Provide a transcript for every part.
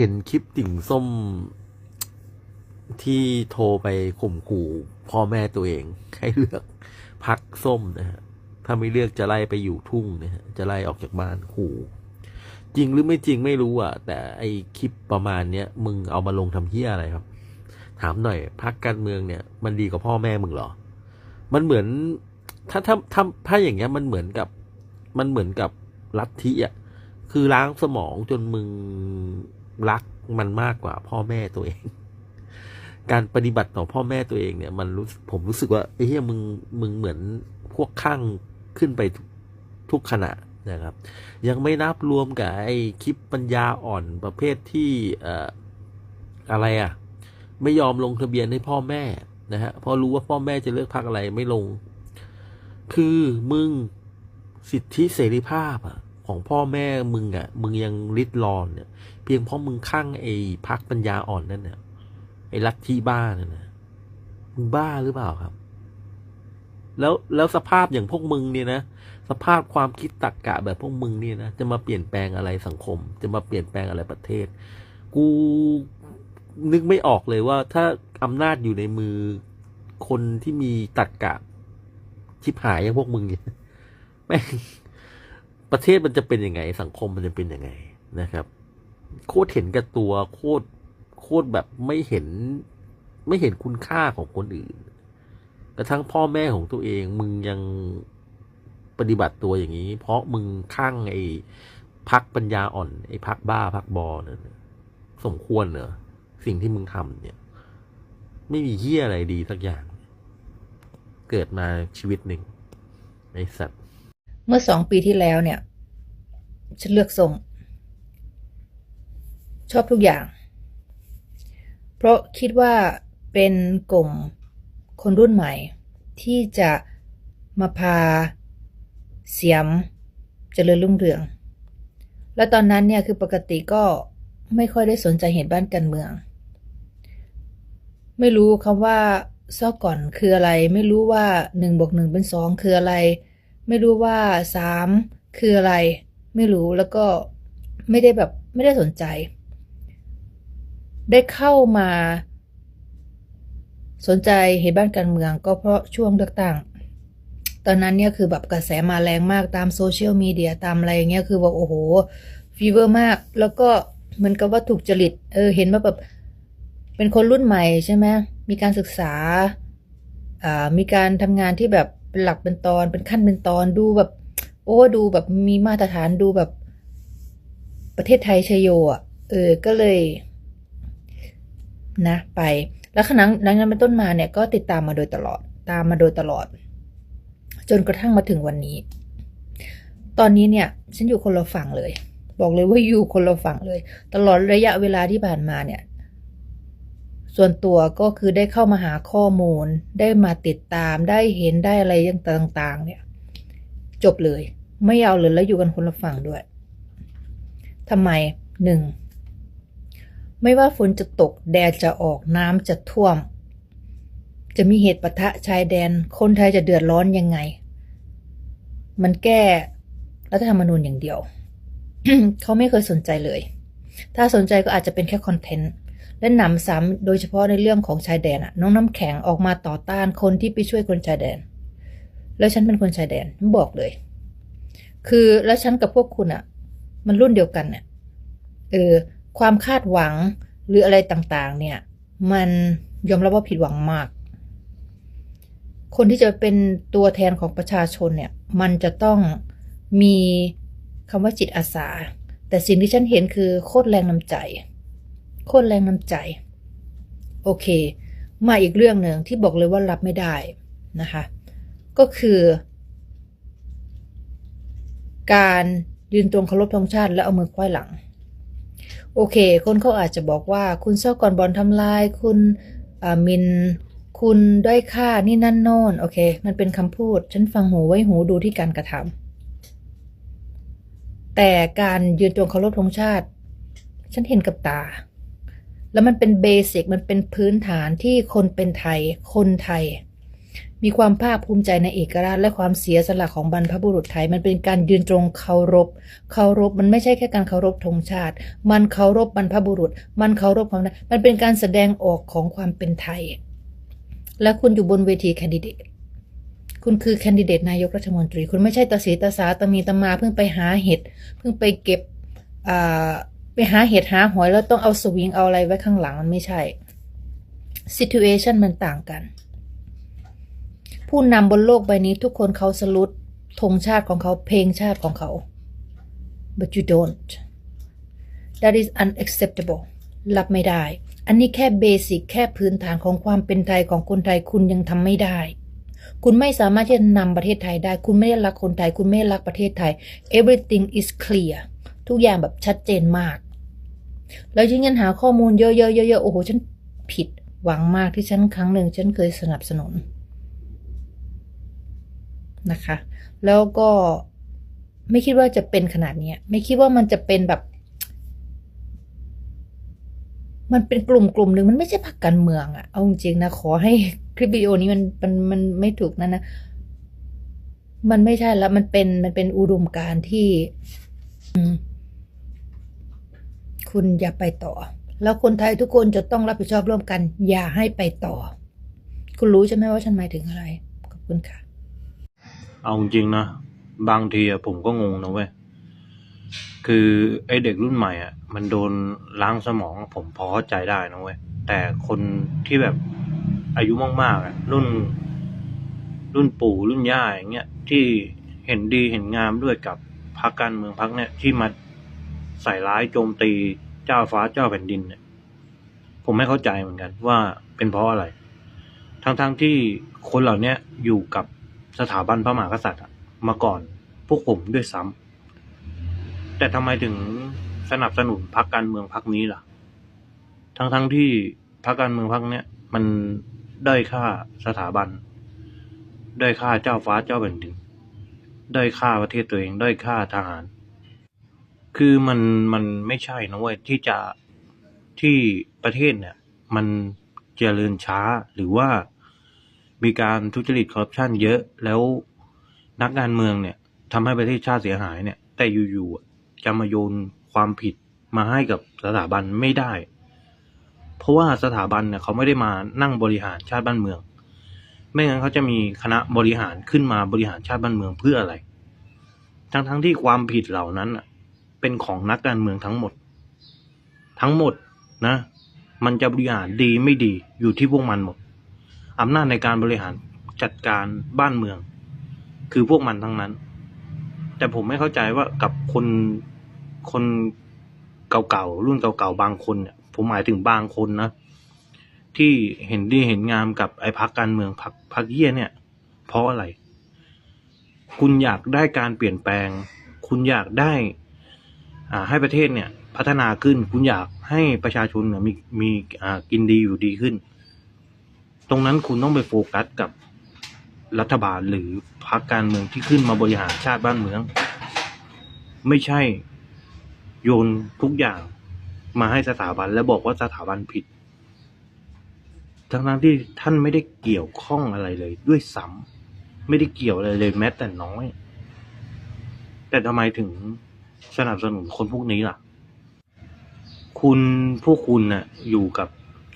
เห็นคลิปติ่งส้มที่โทรไปข่มขู่พ่อแม่ตัวเอง ให้เลือกพักส้มนะฮะถ้าไม่เลือกจะไล่ไปอยู่ทุ่งนะฮะจะไล่ออกจากบ้านขู่จริงหรือไม่จริงไม่รู้อะ แต่ไอคลิปประมาณเนี้ยมึงเอามาลงทำเฮียอะไรครับ ถามหน่อยพักการเมืองเนี่ย มันดีกว่าพ่อแม่มึงเหรอ มันเหมือน ถ้าถ้าถ้าถ้าอย่างเงี้ยมันเหมือนกับ มันเหมือนกับลัทธิอะคือล้างสมองจนมึง รักมันมากกว่าพ่อแม่ตัวเอง การปฏิบัติต่อพ่อแม่ตัวเองเนี่ย มันรู้สึกผมรู้สึกว่าเหี้ยมึงมึงเหมือนพวกข้างขึ้นไปทุกขณะนะครับ ยังไม่นับรวมกับไอ้คลิปปัญญาอ่อนประเภทที่เอ่ออะไรอะ ไม่ยอมลงทะเบียนให้พ่อแม่นะฮะพราะรู้ว่าพ่อแม่จะเลือกพักอะไรไม่ลง คือมึงสิทธิเสรีภาพอะ ของพ่อแม่มึงอะมึงยังริดรอนเนี่ย เพียงเพราะมึงข้างไอ้พักปัญญาอ่อนนั่นเนี่ยไอ้ลัทธิบ้านั่นนะมึงบ้าหรือเปล่าครับ แล้วแล้วสภาพอย่างพวกมึงเนี่ยนะสภาพความคิดตรรกกะแบบพวกมึงเนี่ยนะจะมาเปลี่ยนแปลงอะไรสังคม จะมาเปลี่ยนแปลงอะไรประเทศ กูนึกไม่ออกเลยว่า ถ้าอำนาจอยู่ในมือคนที่มีตรรกกะชิบหายอย่างพวกมึงเนี่ยแม่ง ประเทศมันจะเป็นยังไง สังคมมันจะเป็นยังไงนะครับ โคตรเห็นกับตัวโคตรโคตรแบบไม่เห็น ไม่เห็นคุณค่าของคนอื่นกระทั่งพ่อแม่ของตัวเอง มึงยังปฏิบัติตัวอย่างนี้ เพราะมึงข้างไอ้พักปัญญาอ่อน ไอ้พักบ้าพักบอนั่นน่ะสมควรเหรอสิ่งที่มึงทำเนี่ย ไม่มีเหี้ยอะไรดีสักอย่าง เกิดมาชีวิตหนึ่งไอ้สัตว์ เมื่อสองปีที่แล้วเนี่ย ฉันเลือกส้มชอบทุกอย่าง เพราะคิดว่าเป็นกลุ่มคนรุ่นใหม่ ที่จะมาพาเสียมเจริญรุ่งเรือง แล้วตอนนั้นเนี่ยคือปกติก็ไม่ค่อยได้สนใจเหตุบ้านการเมือง ไม่รู้คำว่าซอกก่อนคืออะไร ไม่รู้ว่าหนึ่งบวกหนึ่งเป็นสองคืออะไร ไม่รู้ว่าสามคืออะไร ไม่รู้แล้วก็ไม่ได้แบบไม่ได้สนใจ ได้เข้ามา สนใจเหตุบ้านการเมืองก็เพราะช่วงเลือกตั้ง ตอนนั้นเนี่ยคือแบบกระแสมาแรงมากตามโซเชียลมีเดียตามอะไรอย่างเงี้ยคือแบบโอ้โหฟีเวอร์มาก แล้วก็เหมือนกับว่าถูกจริต เออ เห็นว่าแบบ เป็นคนรุ่นใหม่ใช่ไหมมีการศึกษา อ่า มีการทำงานที่แบบ เป็นหลักเป็นตอน เป็นขั้นเป็นตอนดูแบบ โอ้ดูแบบมีมาตรฐานดูแบบ ประเทศไทยชยโยอะเออก็เลย นะ ไป แล้วขณะหลังนั้นเป็นต้นมาเนี่ย ก็ติดตามมาโดยตลอด ตามมาโดยตลอด จนกระทั่งมาถึงวันนี้ ตอนนี้เนี่ย ฉันอยู่คนละฝั่งเลย บอกเลยว่าอยู่คนละฝั่งเลย ตลอดระยะเวลาที่ผ่านมาเนี่ย ส่วนตัวก็คือได้เข้ามาหาข้อมูล ได้มาติดตามได้เห็นได้อะไรต่างๆ เนี่ย จบเลย ไม่เอาเลยแล้วอยู่กันคนละฝั่งด้วยทำไมหนึ่งไม่ว่าฝนจะตกแดดจะออกน้ำจะท่วม จะมีเหตุปะทะชายแดน คนไทยจะเดือดร้อนยังไง มันแก้รัฐธรรมนูญอย่างเดียว เขาไม่เคยสนใจเลย ถ้าสนใจก็อาจจะเป็นแค่คอนเทนต์ และหนำซ้ำโดยเฉพาะในเรื่องของชายแดนอะน้องน้ำแข็งออกมาต่อต้านคนที่ไปช่วยคนชายแดน แล้วฉันเป็นคนชายแดนบอกเลย คือแล้วฉันกับพวกคุณอะมันรุ่นเดียวกันเนี่ยเออความคาดหวังหรืออะไรต่างๆ เนี่ย มันยอมรับว่าผิดหวังมาก คนที่จะเป็นตัวแทนของประชาชนเนี่ย มันจะต้องมีคำว่าจิตอาสา แต่สิ่งที่ฉันเห็นคือโคตรแรงน้ำใจ โคตรแรงน้ำใจ โอเค มาอีกเรื่องหนึ่งที่บอกเลยว่ารับไม่ได้นะคะ ก็คือ การยืนตรงเคารพธงชาติ แล้วเอามือคว้ายหลัง โอเค คนเขาอาจจะบอกว่าคุณเศร้าก่อนบอลทำลาย คุณมินคุณด้อยค่านี่นั่นโน่นโอเค มันเป็นคำพูด ฉันฟังหูไว้หูดูที่การกระทำแต่การยืนตรงเคารพธงชาติ ฉันเห็นกับตา แล้วมันเป็นเบสิกมันเป็นพื้นฐานที่คนเป็นไทย คนไทย มีความภาคภูมิใจในเอกราชและความเสียสละของบรรพบุรุษไทย มันเป็นการยืนตรงเคารพ เคารพมันไม่ใช่แค่การเคารพธงชาติ มันเคารพบรรพบุรุษ มันเคารพความมันเป็นการแสดงออกของความเป็นไทย และคุณอยู่บนเวทีแคนดิเดตคุณคือแคนดิเดตนายกรัฐมนตรี คุณไม่ใช่ตาสีตาสาตามีตามาเพิ่งไปหาเห็ด เพิ่งไปเก็บอ่า ไปหาเห็ดหาหอยแล้วต้องเอาสวิงเอาอะไรไว้ข้างหลังมันไม่ใช่ situation มันต่างกัน ผู้นำบนโลกใบนี้ทุกคนเขาสลุดธงชาติของเขาเพลงชาติของเขา but you don't that is unacceptable รับไม่ได้ อันนี้แค่เบสิกแค่พื้นฐานของความเป็นไทยของคนไทยคุณยังทำไม่ได้ คุณไม่สามารถที่จะนำประเทศไทยได้ คุณไม่ได้รักคนไทย คุณไม่ได้รักประเทศไทย everything is clear ทุกอย่างแบบชัดเจนมาก แล้วยิ่งยันหาข้อมูลเยอะๆๆโอ้โห ฉันผิดหวังมากที่ฉันครั้งหนึ่งฉันเคยสนับสนุนนะคะ แล้วก็ไม่คิดว่าจะเป็นขนาดนี้ไม่คิดว่ามันจะเป็นแบบ มันเป็นกลุ่มกลุ่มหนึ่งมันไม่ใช่พรรคการเมืองอะเอาจริงนะขอให้คลิปวิดีโอนี้มันมันมันไม่ถูกนะนะมันไม่ใช่แล้วมันเป็นมันเป็นอุดมการณ์ที่ อืม คุณอย่าไปต่อ แล้วคนไทยทุกคนจะต้องรับผิดชอบร่วมกัน อย่าให้ไปต่อ คุณรู้ใช่ไหมว่าฉันหมายถึงอะไร ขอบคุณค่ะ เอาจริงนะ บางทีอะผมก็งงนะเว้ย คือไอเด็กรุ่นใหม่อะมันโดนล้างสมองผมพอเข้าใจได้นะเว้ย แต่คนที่แบบอายุมากๆอะรุ่น รุ่นปู่รุ่นย่าอย่างเงี้ยที่เห็นดีเห็นงามด้วยกับพรรคการเมืองพรรคเนี่ยที่มา ใส่ร้ายโจมตีเจ้าฟ้าเจ้าแผ่นดินเนี่ยผมไม่เข้าใจเหมือนกันว่าเป็นเพราะอะไร ทั้งๆที่คนเหล่านี้อยู่กับสถาบันพระมหากษัตริย์มาก่อนพวกผมด้วยซ้ำแต่ทำไมถึงสนับสนุนพรรคการเมืองพรรคนี้ล่ะ ทั้งๆที่พรรคการเมืองพรรคเนี้ยมันได้ค่าสถาบัน ได้ค่าเจ้าฟ้าเจ้าแผ่นดิน ได้ค่าประเทศตัวเอง ได้ค่าทหาร คือมันมันไม่ใช่นะเว้ยที่จะที่ประเทศเนี่ย มันเจริญช้าหรือว่ามีการทุจริตคอร์รัปชันเยอะแล้วนักการเมืองเนี่ยทำให้ประเทศชาติเสียหายเนี่ย แต่อยู่ๆจะมาโยนความผิดมาให้กับสถาบันไม่ได้ เพราะว่าสถาบันเนี่ยเขาไม่ได้มานั่งบริหารชาติบ้านเมือง ไม่งั้นเขาจะมีคณะบริหารขึ้นมาบริหารชาติบ้านเมืองเพื่ออะไร ทั้งๆที่ความผิดเหล่านั้นอะ เป็นของนักการเมืองทั้งหมด ทั้งหมดนะ มันจะบริหารดีไม่ดีอยู่ที่พวกมันหมดอำนาจในการบริหารจัดการบ้านเมือง คือพวกมันทั้งนั้น แต่ผมไม่เข้าใจว่ากับคนคนเก่าๆรุ่นเก่าๆบางคนเนี่ยผมหมายถึงบางคนนะที่เห็นดีเห็นงามกับไอ้พักการเมืองพักพักเยี่ยเนี่ย เพราะอะไร คุณอยากได้การเปลี่ยนแปลง คุณอยากได้ ให้ประเทศเนี่ยพัฒนาขึ้น คุณอยากให้ประชาชนเนี่ยมีมีกินดีอยู่ดีขึ้น ตรงนั้นคุณต้องไปโฟกัสกับรัฐบาลหรือพรรคการเมืองที่ขึ้นมาบริหารชาติบ้านเมือง ไม่ใช่โยนทุกอย่างมาให้สถาบันแล้วบอกว่าสถาบันผิด ทั้งนั้นที่ท่านไม่ได้เกี่ยวข้องอะไรเลย ด้วยซ้ำไม่ได้เกี่ยวอะไรเลยแม้แต่น้อย แต่ทำไมถึง สนับสนุนคนพวกนี้ล่ะ คุณพวกคุณเนะ่ะอยู่กับ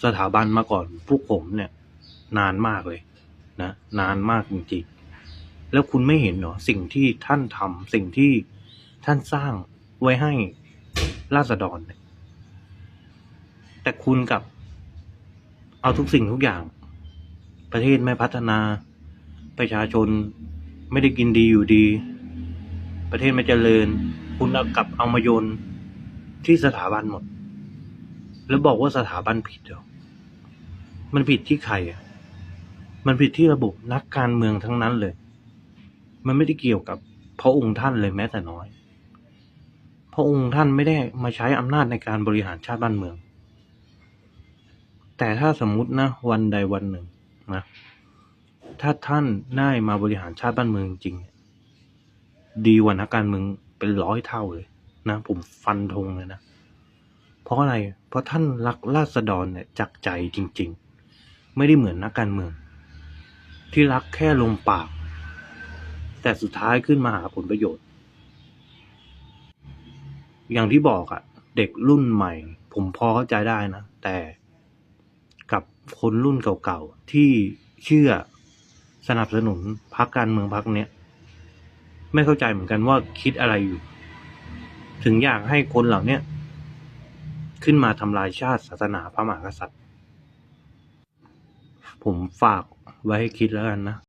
สถาบันมาก่อนพวกผมเนี่ย นานมากเลยนะนานมากจริงๆแล้วคุณไม่เห็นเหรอสิ่งที่ท่านทำสิ่งที่ท่านสร้างไว้ให้ราษฎรเนี่ยแต่คุณกับ เอาทุกสิ่งทุกอย่าง ประเทศไม่พัฒนา ประชาชนไม่ได้กินดีอยู่ดี ประเทศไม่เจริญ คุณเอากลับเอามาโยนที่สถาบันหมด แล้วบอกว่าสถาบันผิดเหรอมันผิดที่ใครอะ มันผิดที่ระบบนักการเมืองทั้งนั้นเลย มันไม่ได้เกี่ยวกับพระองค์ท่านเลยแม้แต่น้อย พระองค์ท่านไม่ได้มาใช้อำนาจในการบริหารชาติบ้านเมือง แต่ถ้าสมมุตินะ วันใดวันหนึ่งนะถ้าท่านได้มาบริหารชาติบ้านเมืองจริง ดีกว่านักการเมือง เป็นร้อยเท่าเลยนะผมฟันธงเลยนะ เพราะอะไร เพราะท่านรักราษฎรเนี่ยจากใจจริง ๆ ไม่ได้เหมือนนักการเมือง ที่รักแค่ลมปาก แต่สุดท้ายขึ้นมาหาผลประโยชน์ อย่างที่บอกอะเด็กรุ่นใหม่ ผมพอเข้าใจได้นะ แต่กับคนรุ่นเก่าๆที่เชื่อสนับสนุนพรรคการเมืองพรรคเนี้ย ไม่เข้าใจเหมือนกันว่าคิดอะไรอยู่ ถึงอยากให้คนเหล่าเนี้ยขึ้นมาทำลายชาติศาสนาพระมหากษัตริย์ ผมฝากไว้ให้คิดแล้วกันนะ